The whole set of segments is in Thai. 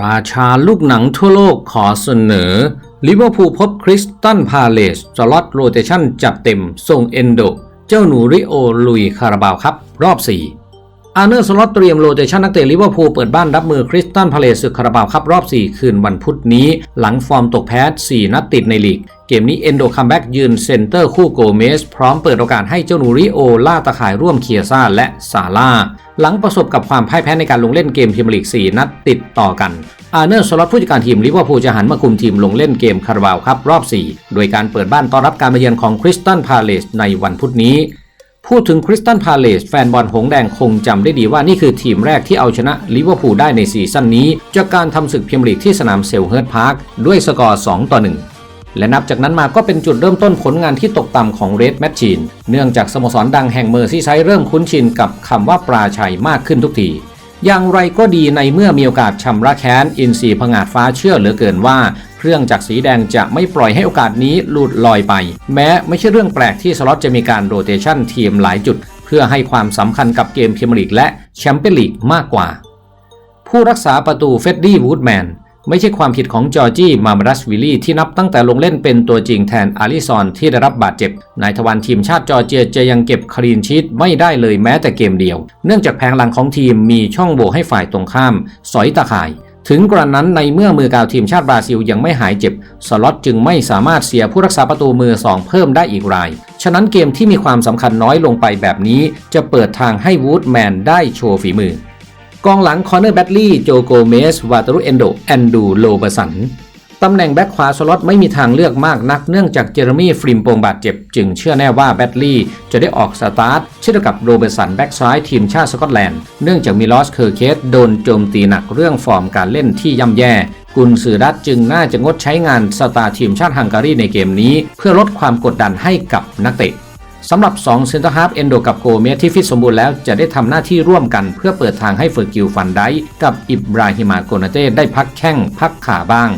ราชาลูกหนังทั่วโลกขอเสนอลิเวอร์พูลพบคริสตันพาเลสสล็อตโรเตชันจัดเต็มส่งเอนโด เจ้าหนูริโอลุยคาราบาวครับ รอบ 4 อาร์เนอร์สล็อตเตรียมโรเตชันนักเตะลิเวอร์พูลเปิดบ้านรับมือคริสตันพาเลสศึกคาราบาวครับรอบ 4 คืนวันพุธนี้ หลังฟอร์มตกแพ้ 4 นัดติดในลีก เกมนี้เอนโดคัมแบ็กยืนเซนเตอร์คู่โกเมส พร้อมเปิดโอกาสให้เจ้าหนูริโอล่าตะข่ายร่วมเคียซ่าและซาร่าหลังประสบกับความพ่ายแพ้ในการลงเล่นเกมพรีเมียร์ลีก 4 นัดติดต่อกันอาร์เนอร์สล็อตผู้จัดการทีมลิเวอร์พูลจะหันมาคุมทีมลงเล่นเกมคาราบาวครับรอบ 4 โดยการเปิดบ้านต้อนรับการมาเยือนของคริสตันพาเลสในวันพุธนี้ พูดถึงคริสตันพาเลสแฟนบอลหงแดงคงจำได้ดีว่านี่คือทีมแรกที่เอาชนะลิเวอร์พูลได้ในซีซั่นนี้ จากการทำศึกเมียร์ลีกที่สนามเซลเฮิร์ตพาร์คด้วยสกอร์ 2 ต่อ 1 และนับจากนั้นมาก็เป็นจุดเริ่มต้นผลงานที่ตกต่ำของเรดแมชชีน เนื่องจากสโมสรดังแห่งเมอร์ซีไซด์เริ่มคุ้นชินกับคำว่าปราชัยมากขึ้นทุกทีอย่างไรก็ดีในเมื่อมีโอกาสชำระแค้นอินซีผงาดฟ้าเชื่อเหลือเกินว่า เครื่องจักรสีแดงจะไม่ปล่อยให้โอกาสนี้หลุดลอยไป แม้ไม่ใช่เรื่องแปลกที่สล็อตจะมีการโรเตชันทีมหลายจุด เพื่อให้ความสำคัญกับเกมพรีเมียร์ลีกและแชมเปี้ยนลีกมากกว่า ผู้รักษาประตูเฟดดี้วูดแมนไม่ใช่ความผิดของจอร์จี้มามารัสวิลลี่ที่นับตั้งแต่ลงเล่นเป็นตัวจริงแทนอาริซอนที่ได้รับบาดเจ็บ นายทวันทีมชาติจอร์เจียจะยังเก็บคลีนชีตไม่ได้เลยแม้แต่เกมเดียว เนื่องจากแผงหลังของทีมมีช่องโหว่ให้ฝ่ายตรงข้าม สอยตาข่าย ถึงกระนั้นในเมื่อมือกาวทีมชาติบราซิลยังไม่หายเจ็บ สล็อตจึงไม่สามารถเสียผู้รักษาประตูมือสองเพิ่มได้อีกราย ฉะนั้นเกมที่มีความสำคัญน้อยลงไปแบบนี้ จะเปิดทางให้วูดแมนได้โชว์ฝีมือ กองหลังคอนเนอร์แบตลี่ โจโกเมส วาตารุเอนโด แอนดู โลเบสัน ตำแหน่งแบ็คขวาสล็อตไม่มีทางเลือกมากนักเนื่องจากเจอร์มี่ฟริมโปงบาดเจ็บ จึงเชื่อแน่ว่าแบตลี่จะได้ออกสตาร์ทเช่นกับโรเบสันแบ็กซ้ายทีมชาติสกอตแลนด์เนื่องจากมีลอสเคอร์เคสโดนโจมตีหนักเรื่องฟอร์มการเล่นที่ย่ำแย่ กุนซือรัตจึงน่าจะงดใช้งานสตาร์ทีมชาติฮังการีในเกมนี้ เพื่อลดความกดดันให้กับนักเตะสำหรับ 2 เซนเตอร์ฮาร์ฟเอนโดกับโกเมสที่ฟิตสมบูรณ์แล้วจะได้ทำหน้าที่ร่วมกันเพื่อเปิดทางให้เฟอร์กิลฟันไดกับอิบราฮิมาโกนาเต้ได้พักแข้งพักขาบ้าง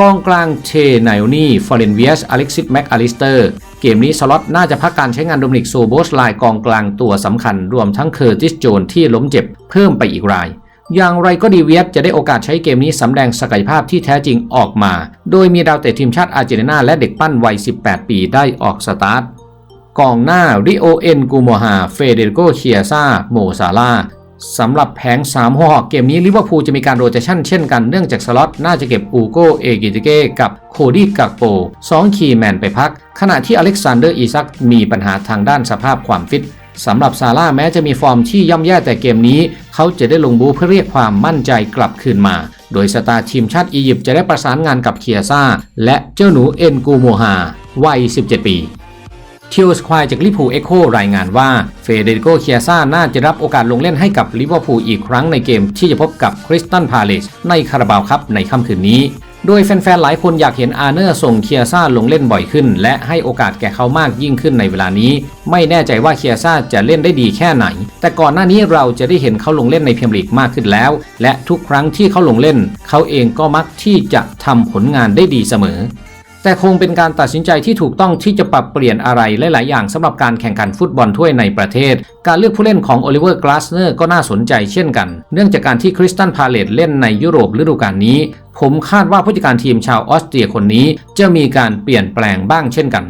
กองกลางเชไนโอนี่ฟอร์เรนเวียสอเล็กซิสแม็กอลิสเตอร์ เกมนี้สล็อตน่าจะพักการใช้งานโดมินิกโซโบสไลน์กองกลางตัวสำคัญ รวมทั้งเคอร์ติสโจนที่ล้มเจ็บเพิ่มไปอีกราย อย่างไรก็ดีเวียสจะได้โอกาสใช้เกมนี้สำแดงศักยภาพที่แท้จริงออกมา โดยมีดาวเตะทีมชาติอาร์เจนตินาและเด็กปั้นวัย 18 ปีได้ออกสตาร์ทกองหน้าริโอเอ็นกูโมฮาเฟเดโกเคียซาโมซาลา สำหรับแผง 3 หัวหอกเกมนี้ลิเวอร์พูลจะมีการโรเตชันเช่นกันเนื่องจากสล็อตน่าจะเก็บอูโกเอกิติเกกับโคดี้กักโป2คีแมนไปพัก ขณะที่อเล็กซานเดอร์อีซักมีปัญหาทางด้านสภาพความฟิตสำหรับซาร่าแม้จะมีฟอร์มที่ย่ำแย่แต่เกมนี้ เขาจะได้ลงบูเพื่อเรียกความมั่นใจกลับคืนมา โดยสตาร์ทีมชาติอียิปต์จะได้ประสานงานกับเคียซ่า และเจ้าหนูเอ็นกูโมฮาวัย 17 ปี เทียวสควายจากลิพูเอ็กโครายงานว่าเฟเดริโกเคียซ่าน่าจะรับโอกาสลงเล่นให้กับลิเวอร์พูลอีกครั้งในเกมที่จะพบกับคริสตันพาเลสในคาราบาวครับในค่ำคืนนี้ โดยแฟนๆ หลายคนอยากเห็นอาร์เนอร์ส่งเคียซ่าลงเล่นบ่อยขึ้น และให้โอกาสแก่เขามากยิ่งขึ้นในเวลานี้ ไม่แน่ใจว่าเคียซ่าจะเล่นได้ดีแค่ไหน แต่ก่อนหน้านี้เราจะได้เห็นเขาลงเล่นในพรีเมียร์ลีกมากขึ้นแล้ว และทุกครั้งที่เขาลงเล่น เขาเองก็มักที่จะทำผลงานได้ดีเสมอ แต่คงเป็นการตัดสินใจที่ถูกต้องที่จะปรับเปลี่ยนอะไรหลาย ๆ อย่างสำหรับการแข่งขันฟุตบอลถ้วยในประเทศ การเลือกผู้เล่นของโอลิเวอร์กลาสเนอร์ก็น่าสนใจเช่นกัน เนื่องจากการที่คริสตันพาเลตเล่นในยุโรปฤดูกาลนี้ ผมคาดว่าผู้จัดการทีมชาวออสเตรียคนนี้ จะมีการเปลี่ยนแปลงบ้างเช่นกัน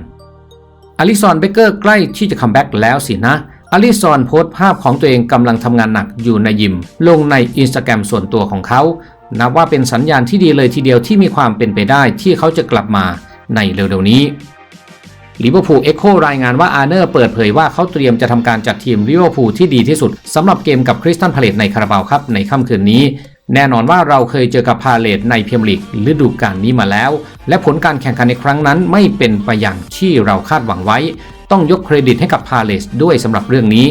อลิซอนเบเกอร์ใกล้ที่จะคัมแบ็กแล้วสินะอลิซอนโพสต์ภาพของตัวเองกำลังทำงานหนักอยู่ในยิม ลงในอินสตาแกรมส่วนตัวของเขา นับว่าเป็นสัญญาณที่ดีเลยทีเดียวที่มีความเป็นไปได้ที่เขาจะกลับมาในเร็วๆนี้ลิเวอร์พูลเอ็กโครายงานว่าอาร์เนอร์เปิดเผยว่าเขาเตรียมจะทำการจัดทีมลิเวอร์พูลที่ดีที่สุดสำหรับเกมกับคริสตันพาเลตในคาราบาวครับในค่ำคืนนี้ แน่นอนว่าเราเคยเจอกับพาเลตในเมียร์ลีกฤดูกาลนี้มาแล้ว และผลการแข่งขันในครั้งนั้นไม่เป็นไปอย่างที่เราคาดหวังไว้ ต้องยกเครดิตให้กับพาเลตด้วยสำหรับเรื่องนี้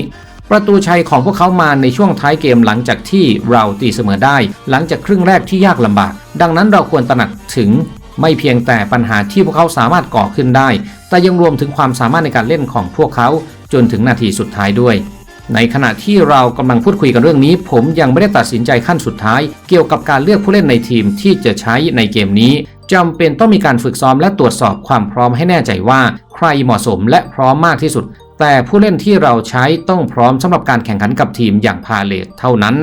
ประตูชัยของพวกเขามาในช่วงท้ายเกมหลังจากที่เราตีเสมอได้ หลังจากครึ่งแรกที่ยากลำบาก ดังนั้นเราควรตระหนักถึงไม่เพียงแต่ปัญหาที่พวกเขาสามารถก่อขึ้นได้ แต่ยังรวมถึงความสามารถในการเล่นของพวกเขาจนถึงนาทีสุดท้ายด้วย ในขณะที่เรากำลังพูดคุยกันเรื่องนี้ ผมยังไม่ได้ตัดสินใจขั้นสุดท้าย เกี่ยวกับการเลือกผู้เล่นในทีมที่จะใช้ในเกมนี้จำเป็นต้องมีการฝึกซ้อมและตรวจสอบความพร้อมให้แน่ใจว่า ใครเหมาะสมและพร้อมมากที่สุด แต่ผู้เล่นที่เราใช้ต้องพร้อมสำหรับการแข่งขันกับทีมอย่างพาเลตเท่านั้น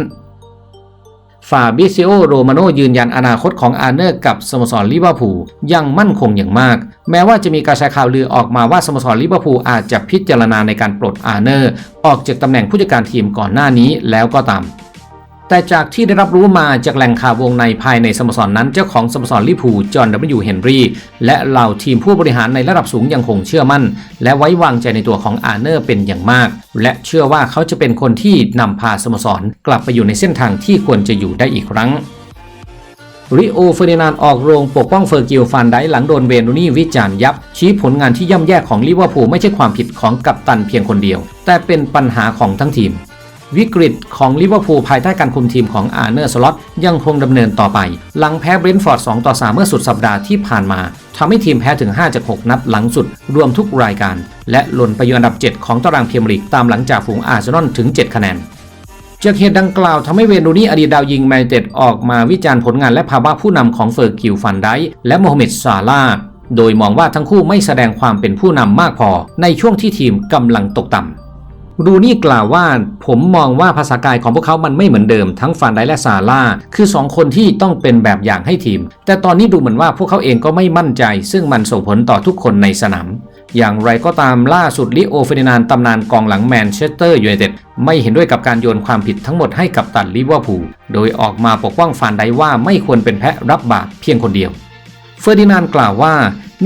ฟาบิซิโอโรมาโนยืนยันอนาคตของอาร์เนอร์กับสโมสรลิเวอร์พูลยังมั่นคงอย่างมาก แม้ว่าจะมีกระแสข่าวลือออกมาว่าสโมสรลิเวอร์พูลอาจจะพิจารณาในการปลดอาร์เนอร์ ออกจากตำแหน่งผู้จัดการทีมก่อนหน้านี้แล้วก็ตาม แต่จากที่ได้รับรู้มาจากแหล่งข่าววงในภายในสโมสรนนั้น เจ้าของสโมสรลิพูจอห์นดับเบิลยูเฮนรี่และเหล่าทีมผู้บริหารในระดับสูงยังคงเชื่อมั่น และไว้วางใจในตัวของอาร์เนอร์เป็นอย่างมาก และเชื่อว่าเขาจะเป็นคนที่นำพาสโมสร กลับไปอยู่ในเส้นทางที่ควรจะอยู่ได้อีกครั้งริโอเฟอร์ดินานออกโรงปกป้องเฟอร์กิลฟานไดหลังโดนเวนูนี่วิจารณ์ยับ ชี้ผลงานที่ย่ำแย่ของลิเวอร์พูลไม่ใช่ความผิดของกัปตันเพียงคนเดียว แต่เป็นปัญหาของทั้งทีม วิกฤตของลิเวอร์พูลภายใต้การคุมทีมของอาร์เนอร์สล็อตยังคงดำเนินต่อไป หลังแพ้เบรนท์ฟอร์ด 2 ต่อ 3 เมื่อสุดสัปดาห์ที่ผ่านมาทำให้ทีมแพ้ถึง 5 จาก 6 นัดหลังสุด รวมทุกรายการ และหล่นไปอยู่อันดับ 7 ของตารางพรีเมียร์ลีกตามหลังจากฝูงอาร์เซนอลถึง 7 คะแนนจากเหตุดังกล่าวทำให้เวนูนี่อดีตดาวยิงแมนยูไนเต็ดออกมาวิจารณ์ผลงานและภาวะผู้นำของเฟอร์กิลฟันไดและโมฮัมเหม็ดซาลาโดยมองว่าทั้งคู่ไม่แสดงความเป็นผู้นำมากพอในช่วงที่ทีมกำลังตกต่ำ รูนี่กล่าวว่า ผมมองว่าภาษากายของพวกเขามันไม่เหมือนเดิมทั้งฟานไดและซาร่าคือ 2 คนที่ต้องเป็นแบบอย่างให้ทีม แต่ตอนนี้ดูเหมือนว่าพวกเขาเองก็ไม่มั่นใจ ซึ่งมันส่งผลต่อทุกคนในสนามอย่างไรก็ตามล่าสุดลิโอเฟรดินานตำนานกองหลังแมนเชสเตอร์ยูไนเต็ดไม่เห็นด้วยกับการโยนความผิดทั้งหมดให้กับตันลิเวอร์พูลโดยออกมาปกป้องฟานไดว่าไม่ควรเป็นแพะรับบาปเพียงคนเดียว เฟอร์ดินานด์กล่าวว่า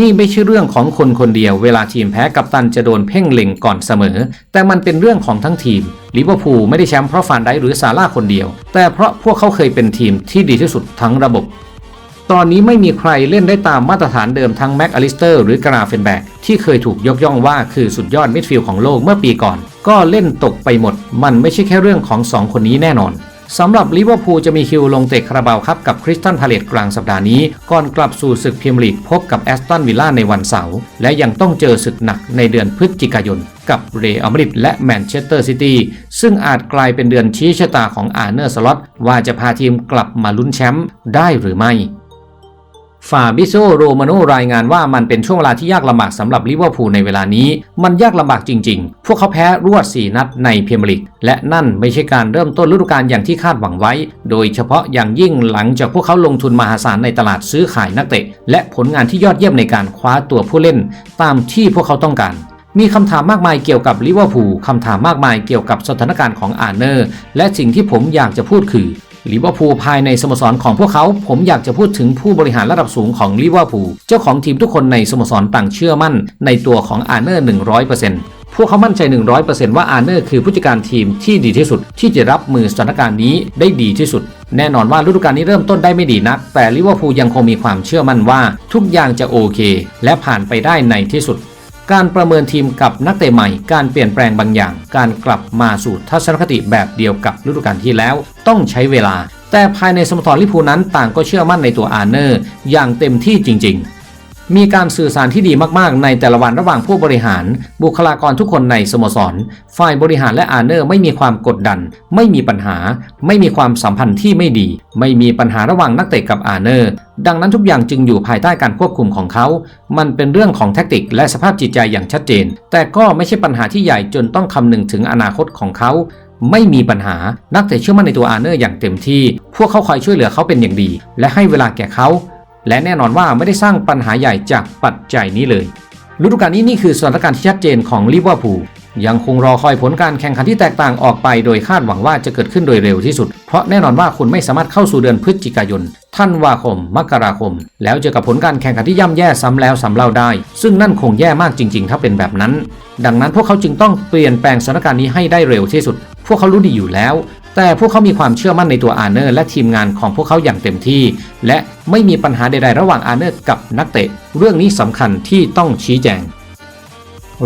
นี่ไม่ใช่เรื่องของคนคนเดียว เวลาทีมแพ้กับตันจะโดนเพ่งเล็งก่อนเสมอ แต่มันเป็นเรื่องของทั้งทีมลิเวอร์พูลไม่ได้แชมป์เพราะฟานไดหรือซาร่าคนเดียว แต่เพราะพวกเขาเคยเป็นทีมที่ดีที่สุดทั้งระบบตอนนี้ไม่มีใครเล่นได้ตามมาตรฐานเดิมทั้งแม็กอลิสเตอร์หรือกราเฟนแบกที่เคยถูกยกย่องว่าคือสุดยอดมิดฟิลด์ของโลกเมื่อปีก่อน ก็เล่นตกไปหมด มันไม่ใช่แค่เรื่องของ 2 คนนี้แน่นอน สำหรับลิเวอร์พูลจะมีคิวลงเตะคาราบาวครับกับคริสตันพาเลตกลางสัปดาห์นี้ ก่อนกลับสู่ศึกพรีเมียร์ลีกพบกับแอสตันวิลล่าในวันเสาร์และยังต้องเจอศึกหนักในเดือนพฤศจิกายน กับเรอัลมาดริดและแมนเชสเตอร์ซิตี้ซึ่งอาจกลายเป็นเดือนชี้ชะตาของอาร์เนอร์สล็อตว่าจะพาทีมกลับมาลุ้นแชมป์ได้หรือไม่ ฟาบิโซโรมาโนรายงานว่ามันเป็นช่วงเวลาที่ยากลำบากสำหรับลิเวอร์พูลในเวลานี้ มันยากลำบากจริง ๆ พวกเขาแพ้รวด 4 นัดในพรีเมียร์ลีกและนั่นไม่ใช่การเริ่มต้นฤดูกาลอย่างที่คาดหวังไว้ โดยเฉพาะอย่างยิ่งหลังจากพวกเขาลงทุนมหาศาลในตลาดซื้อขายนักเตะ และผลงานที่ยอดเยี่ยมในการคว้าตัวผู้เล่น ตามที่พวกเขาต้องการมีคำถามมากมายเกี่ยวกับลิเวอร์พูลคำถามมากมายเกี่ยวกับสถานการณ์ของอาร์เนอร์ และสิ่งที่ผมอยากจะพูดคือ ลิเวอร์พูลภายในสโมสรของพวกเขา ผมอยากจะพูดถึงผู้บริหารระดับสูงของลิเวอร์พูลเจ้าของทีมทุกคนในสโมสรต่างเชื่อมั่น ในตัวของอาร์เนอร์100%พวกเขามั่นใจ 100%ว่าอาร์เนอร์คือผู้จัดการทีมที่ดีที่สุด ที่จะรับมือสถานการณ์นี้ได้ดีที่สุด แน่นอนว่าฤดูกาลนี้เริ่มต้นได้ไม่ดีนัก แต่ลิเวอร์พูลยังคงมีความเชื่อมั่นว่าทุกอย่างจะโอเค และผ่านไปได้ในที่สุด การประเมินทีมกับนักเตะใหม่ การเปลี่ยนแปลงบางอย่าง การกลับมาสู่ทัศนคติแบบเดียวกับฤดูกาลที่แล้ว ต้องใช้เวลา แต่ภายในสโมสรลิพูนั้นต่างก็เชื่อมั่นในตัวอาร์เนอร์ อย่างเต็มที่จริง ๆ มีการสื่อสารที่ดีมากๆ ในแต่ละวันระหว่างผู้บริหาร บุคลากรทุกคนในสโมสร ฝ่ายบริหารและอาร์เนอร์ไม่มีความกดดัน ไม่มีปัญหา ไม่มีความสัมพันธ์ที่ไม่ดี ไม่มีปัญหาระหว่างนักเตะกับอาร์เนอร์ ดังนั้นทุกอย่างจึงอยู่ภายใต้การควบคุมของเขา มันเป็นเรื่องของแทคติกและสภาพจิตใจอย่างชัดเจน แต่ก็ไม่ใช่ปัญหาที่ใหญ่จนต้องคำนึงถึงอนาคตของเขาไม่มีปัญหา นักเตะเชื่อมั่นในตัวอาร์เนอร์อย่างเต็มที่ พวกเขาคอยช่วยเหลือเขาเป็นอย่างดี และให้เวลาแก่เขา และแน่นอนว่าไม่ได้สร้างปัญหาใหญ่จากปัจจัยนี้เลยฤดูกาลนี้นี่คือสถานการณ์ที่ชัดเจนของลิเวอร์พูลยังคงรอคอยผลการแข่งขันที่แตกต่างออกไปโดยคาดหวังว่าจะเกิดขึ้นโดยเร็วที่สุด เพราะแน่นอนว่าคุณไม่สามารถเข้าสู่เดือนพฤศจิกายนธันวาคม มกราคม แล้วเจอกับผลการแข่งขันที่ย่ำแย่ซ้ำแล้วซ้ำเล่าได้ ซึ่งนั่นคงแย่มากจริง ๆ ถ้าเป็นแบบนั้น ดังนั้นพวกเขาจึงต้องเปลี่ยนแปลงสถานการณ์นี้ให้ได้เร็วที่สุด พวกเขารู้ดีอยู่แล้ว แต่พวกเขามีความเชื่อมั่นในตัวอาร์เนอร์และทีมงานของพวกเขาอย่างเต็มที่ และไม่มีปัญหาใดๆระหว่างอาร์เนอร์กับนักเตะ เรื่องนี้สำคัญที่ต้องชี้แจง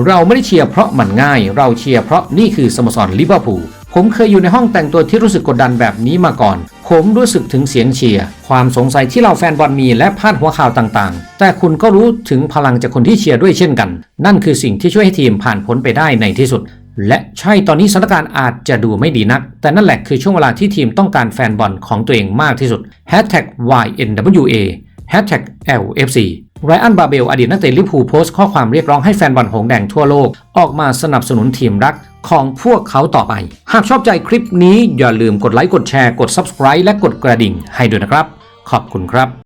เราไม่ได้เชียร์เพราะมันง่าย เราเชียร์เพราะนี่คือสโมสรลิเวอร์พูลผมเคยอยู่ในห้องแต่งตัวที่รู้สึกกดดันแบบนี้มาก่อน ผมรู้สึกถึงเสียงเชียร์ ความสงสัยที่เราแฟนบอลมีและพาดหัวข่าวต่างๆ แต่คุณก็รู้ถึงพลังจากคนที่เชียร์ด้วยเช่นกัน นั่นคือสิ่งที่ช่วยให้ทีมผ่านพ้นไปได้ในที่สุด และใช่ตอนนี้สถานการณ์อาจจะดูไม่ดีนัก แต่นั่นแหละคือช่วงเวลาที่ทีมต้องการแฟนบอลของตัวเองมากที่สุด #YNWA #LFC ไรอันบาเบลอดีตนักเตะลิเวอร์พูลโพสต์ข้อความเรียกร้องให้แฟนบอลหงแดงทั่วโลก ออกมาสนับสนุนทีมรักของพวกเขาต่อไป หากชอบใจคลิปนี้อย่าลืมกดไลค์กดแชร์กด Subscribe และกดกระดิ่งให้ด้วยนะครับ ขอบคุณครับ